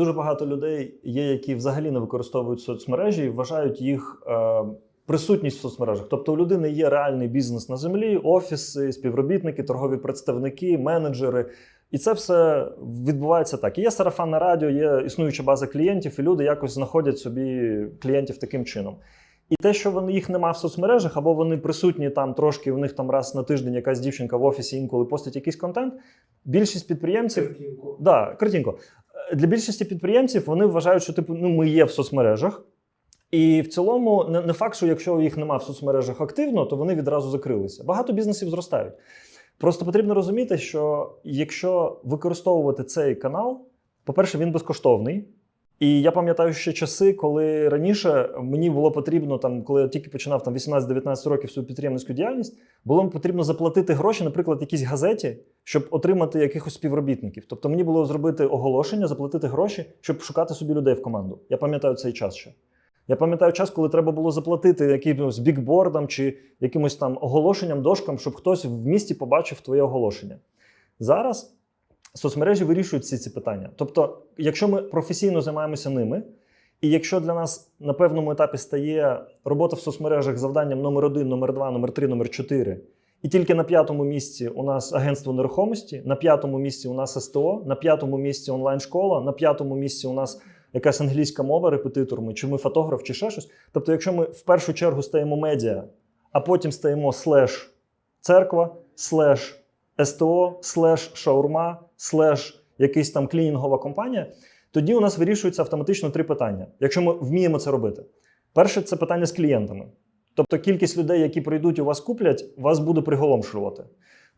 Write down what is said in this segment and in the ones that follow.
дуже багато людей є, які взагалі не використовують соцмережі і вважають їх е, присутність в соцмережах. Тобто у людини є реальний бізнес на землі, офіси, співробітники, торгові представники, менеджери. І це все відбувається так. І є сарафанне радіо, є існуюча база клієнтів, і люди якось знаходять собі клієнтів таким чином. І те, що вони їх нема в соцмережах, або вони присутні там трошки, у них там раз на тиждень якась дівчинка в офісі інколи постить якийсь контент. Більшість підприємців Картинку. Да, картинко. Е, Для більшості підприємців вони вважають, що типу, ну, ми є в соцмережах. І в цілому, не, факт, що якщо їх нема в соцмережах активно, то вони відразу закрилися. Багато бізнесів зростають. Просто потрібно розуміти, що якщо використовувати цей канал, по-перше, він безкоштовний. І я пам'ятаю ще часи, коли раніше мені було потрібно, там, коли я тільки починав там 18-19 років свою підприємницьку діяльність, було потрібно заплатити гроші, наприклад, якійсь газеті, щоб отримати якихось співробітників. Тобто мені було зробити оголошення, заплатити гроші, щоб шукати собі людей в команду. Я пам'ятаю цей час ще. Я пам'ятаю час, коли треба було заплатити якимось бікбордам чи якимось там оголошенням, дошкам, щоб хтось в місті побачив твоє оголошення. Зараз соцмережі вирішують всі ці питання. Тобто, якщо ми професійно займаємося ними, і якщо для нас на певному етапі стає робота в соцмережах завданням номер один, номер два, номер три, номер чотири, і тільки на п'ятому місці у нас агентство нерухомості, на п'ятому місці у нас СТО, на п'ятому місці онлайн-школа, на п'ятому місці у нас якась англійська мова, репетитор, ми, чи ми фотограф, чи ще щось. Тобто, якщо ми в першу чергу стаємо медіа, а потім стаємо слеш церква, слеш СТО, слеш шаурма, слеш якийсь там клінінгова компанія, тоді у нас вирішується автоматично три питання, якщо ми вміємо це робити. Перше це питання з клієнтами. Тобто кількість людей, які прийдуть у вас куплять, вас буде приголомшувати.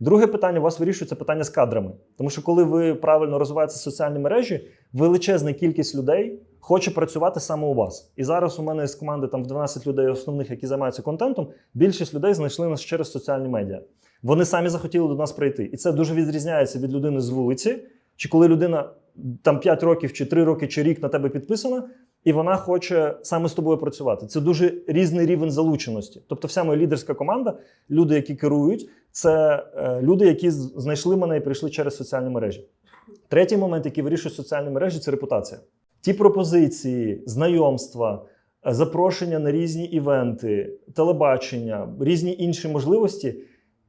Друге питання у вас вирішується питання з кадрами. Тому що коли ви правильно розвиваєте соціальні мережі, величезна кількість людей хоче працювати саме у вас. І зараз у мене з команди там в 12 людей основних, які займаються контентом, більшість людей знайшли нас через соціальні медіа. Вони самі захотіли до нас прийти. І це дуже відрізняється від людини з вулиці, чи коли людина там 5 років, чи 3 роки, чи рік на тебе підписана, і вона хоче саме з тобою працювати. Це дуже різний рівень залученості. Тобто, вся моя лідерська команда, люди, які керують, це е, люди, які знайшли мене і прийшли через соціальні мережі. Третій момент, який вирішує соціальні мережі, це репутація. Ті пропозиції, знайомства, е, запрошення на різні івенти, телебачення, різні інші можливості.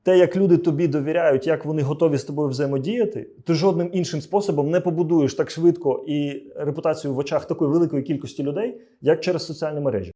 Те, як люди тобі довіряють, як вони готові з тобою взаємодіяти, ти жодним іншим способом не побудуєш так швидко і репутацію в очах такої великої кількості людей, як через соціальні мережі.